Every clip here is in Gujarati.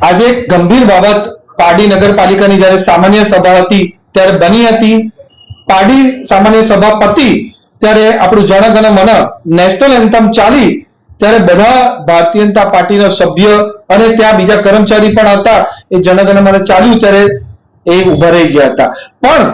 આજે એક ગંભીર બાબત પાડી નગરપાલિકાની જ્યારે સામાન્ય સભા હતી, ત્યારે બની હતી. પાડી સામાન્ય સભા પતી ત્યારે આપણું જનગણ મન નેશનલ એન્થમ ચાલી, ત્યારે બધા ભારતીય જનતા પાર્ટીના સભ્ય અને ત્યાં બીજા કર્મચારી પણ હતા. એ જનગણ મન ચાલ્યું ત્યારે એ ઊભા રહી ગયા હતા. પણ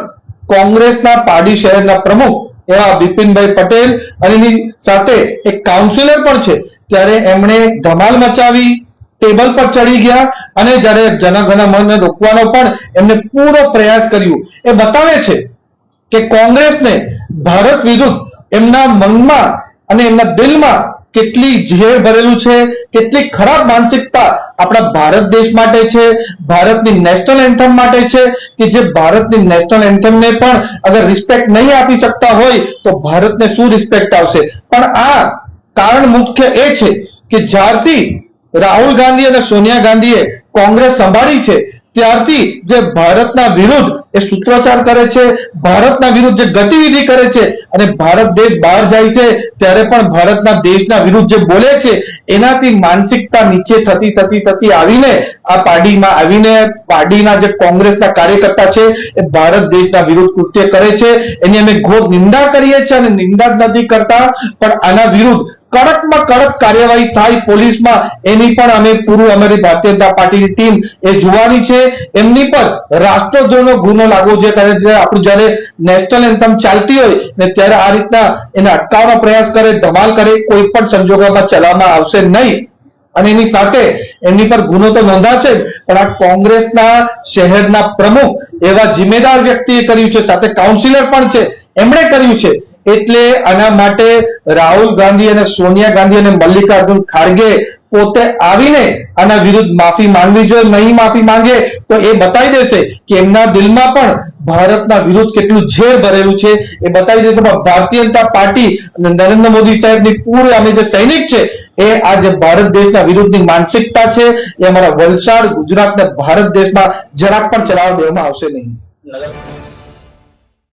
કોંગ્રેસના પાડી શહેરના પ્રમુખ એવા બિપિનભાઈ પટેલ અને સાથે એક કાઉન્સિલર પણ છે. ત્યારે એમણે ધમાલ મચાવી ટેબલ પર ચડી ગયા અને જ્યારે જનગણ મનને રોકવાનો પણ એમને પૂરો પ્રયાસ કર્યો. એ બતાવે છે કે કોંગ્રેસને ભારત વિરુદ્ધ એમના મનમાં અને એમના દિલમાં કેટલી ઝેર ભરેલું છે, કેટલી ખરાબ માનસિકતા આપણા ભારત દેશ માટે છે, ભારતની નેશનલ એન્થમ માટે છે, કે જે ભારતની નેશનલ એન્થમને પણ અગર રિસ્પેક્ટ નહીં આપી શકતા હોય તો ભારતને શું રિસ્પેક્ટ આવશે? પણ આ કારણ મુખ્ય એ છે કે જ્યારથી રાહુલ ગાંધી અને સોનિયા ગાંધીએ કોંગ્રેસ સંભાળી છે. ત્યારથી જે ભારતના વિરુદ્ધ એ સૂત્રોચ્ચાર કરે છે, ભારતના વિરુદ્ધ જે ગતિવિધિ કરે છે અને ભારત દેશ બહાર જાય છે, ત્યારે પણ ભારતના દેશના વિરુદ્ધ જે બોલે છે, એનાથી માનસિકતા નીચે થતી થતી થતી આવીને આ પાર્ટીમાં આવીને પાર્ટીના જે કોંગ્રેસના કાર્યકર્તા છે, એ ભારત દેશના વિરુદ્ધ કૃત્ય કરે છે. એની અમે ઘોર નિંદા કરીએ છીએ અને નિંદા જ નથી કરતા, પણ આના વિરુદ્ધ કડકમાં કડક કાર્યવાહી થાય પોલીસમાં, એની પણ અમે પૂરું અમારી ભારતીય જનતા પાર્ટીની ટીમ એ જોવાની છે. એમની પર રાષ્ટ્રદ્રોહનો ગુનો લાગવો છે કારણ કે આપણું જ્યારે નેશનલ એન્થમ ચાલતી હોય ને ત્યારે આ રીતના એને અટકાવવાનો પ્રયાસ કરે, ધમાલ કરે, કોઈ પણ સંજોગોમાં ચલાવવામાં આવશે નહીં. અને એની સાથે એમની પર ગુનો તો નોંધાશે જ, પણ આ કોંગ્રેસના શહેરના પ્રમુખ એવા જિમ્મેદાર વ્યક્તિએ કર્યું છે, સાથે કાઉન્સિલર પણ છે. એમણે કર્યું છે એટલે આના માટે રાહુલ ગાંધી અને સોનિયા ગાંધી અને મલ્લિકાર્જુન ખારગે પોતે આવીને આના વિરુદ્ધ માફી માંગવી જોઈએ, નહીં માફી માંગે, તો એ બતાવી દેશે કે એમના દિલમાં પણ ભારતના વિરુદ્ધ કેટલું ઝેર ભરેલું છે. એ બતાવી દેશે પણ ભારતીય જનતા પાર્ટી અને નરેન્દ્ર મોદી સાહેબની પૂરી અમે જે સૈનિક છે, એ આ જે ભારત દેશના વિરુદ્ધની માનસિકતા છે. એ અમારા વલસાડ, ગુજરાત ને ભારત દેશમાં જરાક પણ ચલાવવા દેવામાં આવશે નહીં.